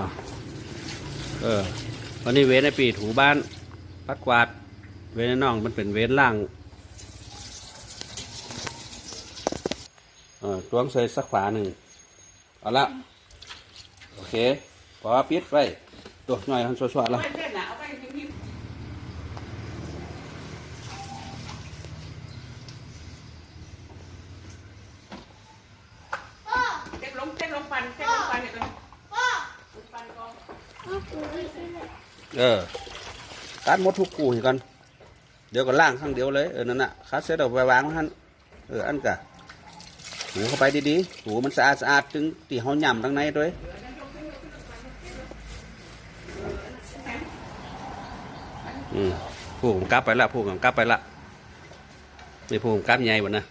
าวเออวันนี้เว้นในปีถูบ้านปัดกวาด เว้นในน้องมันเป็นเว้นล่างเออตวงใส่สักขวาหนึ่งเอาละโอเคพอปิดไว้ตัวหน่อยทันสวดๆแล้วเล่นนะเอาไปพิมเต็มลงเต็มลงฟันเต็มลงฟันเนี่ยเป็นฟันกอง เออตัดมดทุกกูให้กัน เดี๋ยวก็ล่างข้างเดียวเลยเออนั่นน่ะคัดเสร็จเอาไปวางไว้หันเอออันกะถูเข้าไปดีๆถูมันสะอาดสะอาดถึงตีเฮาย่ำทั้งในด้วยอืมผู้ผมกลับไปละผู้ผมกลับไปละนี่ผู้ผมกลับใหญ่หมดนะ